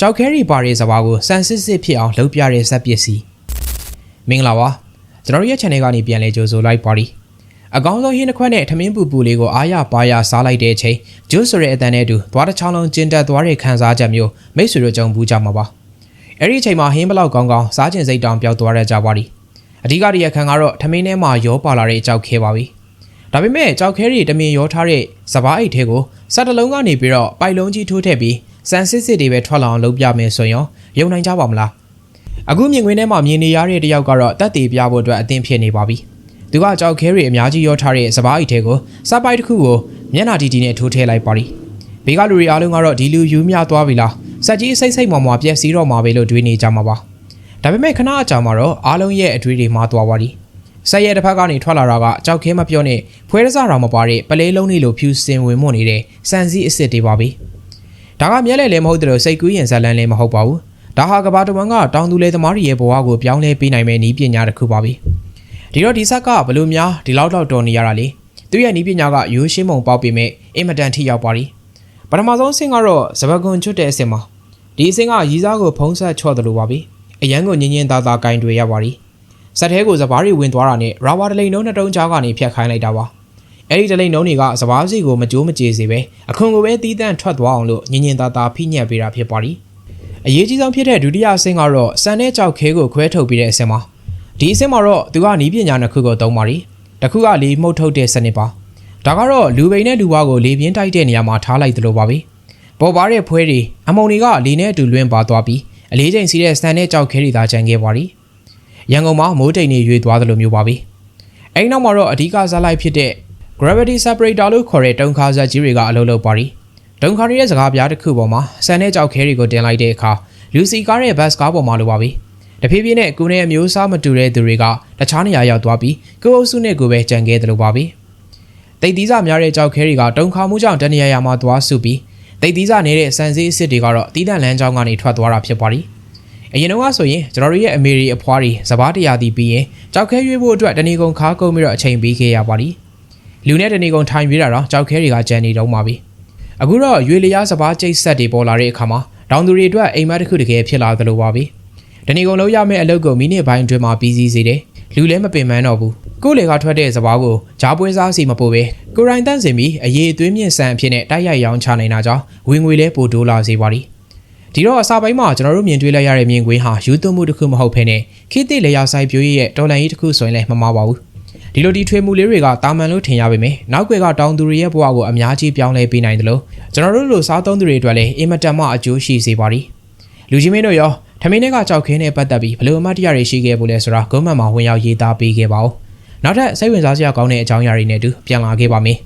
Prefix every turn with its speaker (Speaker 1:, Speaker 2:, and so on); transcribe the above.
Speaker 1: ကြောက်ခဲရီပါရီစဘာကိုစန်စစ်စစ်ဖြစ်အောင်လုပ်ပြတဲ့ဇက်ပစ္စည်းမင်္ဂလာပါကျွန်တော်တို့ရဲ့ channel ကနေပြန်လဲကြိုဆိုလိုက်ပါရီအကောင်းဆုံးဟင်းတစ်ခွက်နဲ့ထမင်းပူပူလေးကိုအားရပါရစားလိုက်တဲ့အချိန်ဂျုဆိုတဲ့အတန်နဲ့အတူသွားတစ်ချောင်းလုံးကျင်းတက်သွားတဲ့ခံစားချက်မျိုးမိတ်ဆွေတို့ကြုံဘူးကြမှာပါအဲ့ဒီအချိန်မှာဟင်းဘလောက်ကောင်းကောင်းစားကျင်စိတ်တောင်ပျောက်သွားရကြပါရီအဓိကဒီရခံကတော့ထမင်းထဲမှာရောပါလာတဲ့အကြောက်ခဲပါပြီဒါပေမဲ့ကြောက်ခဲတွေတမင်ရောထားတဲ့စပားအိတ်ထဲကိုစက်တလုံးကနေပြီးတော့ပိုက်လုံးကြီးထိုးထည့်ပြီး စန်စစ်စစ်တွေပဲထွက်လာအောင်လုပ်ပြမယ်ဆိုရင်ယုံနိုင်ကြပါမလားအခုမြင်ကွင်းထဲမှာမြင်နေရတဲ့တယောက်ကတော့တက်တေပြဖို့အတွက်အသင့်ဖြစ်နေပါပြီသူကကြောက်ခဲတွေအများကြီးရောထားတဲ့စပားအိတ်ထဲကိုစပိုက်တစ်ခုကိုမျက်နှာတီတီနဲ့ထိုးထည့်လိုက်ပါရီဘေးကလူတွေအားလုံးကတော့ဒီလူယူမြသွားပြီလားစက်ကြီးစိတ်စိတ်မော်မော်ပြက်စီးတော့မှာပဲလို့တွေးနေကြမှာပါဒါပေမဲ့ခဏအကြာမှာတော့အားလုံးရဲ့အတွေးတွေမှားသွားပါရီဆက်ရဲတစ်ဖက်ကနေထွက်လာတာကကြောက်ခဲမပြောနဲ့ဖွဲရစတော်မပါတဲ့ပလဲလုံးလေးလိုဖြူစင်ဝင်မွနေတဲ့စန်စီအစ်စ်တွေပါပဲ ဒါကမျက်လဲလည်းမဟုတ်တယ်လို့စိတ်ကူးရင်ဇက်လန်းလည်းမဟုတ်ပါဘူးဒါဟာကဘာတဝန်ကတောင်သူလေသမားတွေရဲ့ဘဝကိုပြောင်းလဲပေးနိုင်မယ့်နည်းပညာတစ်ခုပါပဲဒီတော့ဒီဆက်ကဘလို့များဒီလောက်တော့တော်နေရတာလေသူရဲ့နည်းပညာကရိုးရှင်းမုံပေါက်ပေမဲ့အင်မတန်ထိရောက်ပါရီပထမဆုံးအဆင့်ကတော့စပကွန်ချွတ်တဲ့အဆင့်မှာဒီအဆင့်ကရီစားကိုဖုံးဆက်ချော့တယ်လို့ပါပဲအရန်ကိုညင်ညင်သားသားကင်တွေရပါရီဇက်ထဲကိုစပားတွေဝင်သွားတာနဲ့ရာဝါတလိန်နှုံးနှစ်တုံးကြားကနေဖြတ်ခိုင်းလိုက်တာပါ အဲ့ဒီတလိန်နှုံးတွေကစပားစီကိုမကြိုးမကြေစေပဲအခွန်ကိုပဲတီးတန့်ထွက်သွားအောင်လို့ညင်ညင်သားသားဖိညက်ပေးတာဖြစ်ပါရီအရေးကြီးဆုံးဖြစ်တဲ့ဒုတိယအဆင့်ကတော့စံတဲ့ကြောက်ခဲကိုခွဲထုတ်ပြီးတဲ့အဆင့်မှာဒီအဆင့်မှာတော့သူကနီးပညာနှစ်ခုကိုသုံးပါရီတစ်ခုကလေမှုတ်ထုတ်တဲ့စနစ်ပါဒါကတော့လူပိန်နဲ့လူဝါကိုလေပြင်းတိုက်တဲ့နေရာမှာထားလိုက်တယ်လို့ပါပဲပေါ်ပါတဲ့ဖွဲတွေအမုံတွေကလေနဲ့အတူလွင့်ပါသွားပြီးအလေးချိန်စီးတဲ့စံတဲ့ကြောက်ခဲတွေသာကျန်ခဲ့ပါရီရန်ကုန်မှာမိုးတိမ်တွေရွေသွားတယ်လို့မျိုးပါပဲအဲဒီနောက်မှာတော့အဓိကဇာတ်လိုက်ဖြစ်တဲ့ gravity separator လို့ခေါ်တဲ့တုံခါဇက်ကြီးတွေကအလုပ်လုပ်ပါရီတုံခါရဲ့စကားပြားတစ်ခုပေါ်မှာစံတဲ့ကြောက်ခဲတွေကိုတင်လိုက်တဲ့အခါလူစီကားရဲ့ဘတ်စ်ကားပေါ်မှာလိုပါပဲတဖြည်းဖြည်းနဲ့ကိုယ်နဲ့အမျိုးအစားမတူတဲ့သူတွေကတခြားနေရာရောက်သွားပြီးကိုယ်အုပ်စုနဲ့ကိုယ်ပဲကြံခဲ့တယ်လို့ပါပဲတိတ်သီးစာများတဲ့ကြောက်ခဲတွေကတုံခါမှုကြောင့်တနေရာရာမှာသွားစုပြီးတိတ်သီးစာနေတဲ့စံစည်းအစ်စ်တွေကတော့တီးတန့်လမ်းကြောင်းကနေထွက်သွားတာဖြစ်ပါရီအရင်တော့ဆိုရင်ကျွန်တော်တို့ရဲ့အမေရီအဖွားတွေစပားတရားတီးပြီးရင်ကြောက်ခဲရွေးဖို့အတွက်တနေကုန်ခါကုန်ပြီးတော့အချိန်ပေးခဲ့ရပါရီ လူနဲ့တနေကုန်ထိုင်ရွေးတာတော့ကြောက်ခဲတွေကကြံနေတော့မှာပြီအခုတော့ရွေလျားစပားကျိတ်ဆက်တွေပေါ်လာတဲ့အခါမှာတောင်သူတွေအတွက်အိမ်မက်တစ်ခုတကယ်ဖြစ်လာသလိုပါပဲတနေကုန်လုံးရမယ့်အလုပ်ကိုမိနစ်ပိုင်းအတွင်းမှာပြီးစီးစေတယ်လူလည်းမပင်ပန်းတော့ဘူးကိုယ်လေကထွက်တဲ့စပားကိုဂျားပွဲစားစီမပို့ပဲကိုရိုင်းတန့်စင်ပြီးအရေးအသွေးမြင့်ဆန်အဖြစ်နဲ့တိုက်ရိုက်ရောင်းချနိုင်တာကြောင့်ဝင်ငွေလည်းပိုတိုးလာစေပါသည်ဒီတော့အစာပိုင်းမှာကျွန်တော်တို့မြင်တွေ့လိုက်ရတဲ့မြင်ကွင်းဟာယူသွမှုတစ်ခုမဟုတ်ဘဲနဲ့ခေတ်သစ်လေယာဆိုင်ပြိုးရဲ့တော်လန်ကြီးတစ်ခုဆိုရင်လည်းမမှားပါဘူး ဒီလိုတီထွေမှုလေးတွေကတာမန်လို့ထင်ရပေမယ့်နောက်ွယ်ကတောင်သူတွေရဲ့ဘဝကိုအများကြီးပြောင်းလဲပေးနိုင်တယ်လို့ကျွန်တော်တို့လိုစားသုံးသူတွေအတွက်လည်းအင်မတန်မှအကျိုးရှိစေပါသည်လူကြီးမင်းတို့ရောထမင်းတွေကကြောက်ခင်းနဲ့ပတ်သက်ပြီးဘယ်လိုအမှတ်တရတွေရှိခဲ့ဖို့လဲဆိုတာဂုံးမှန်မှာဝင်ရောက်ရေးသားပေးခဲ့ပါဦးနောက်ထပ်စိတ်ဝင်စားစရာကောင်းတဲ့အကြောင်းအရာတွေနဲ့အတူပြန်လာခဲ့ပါမယ်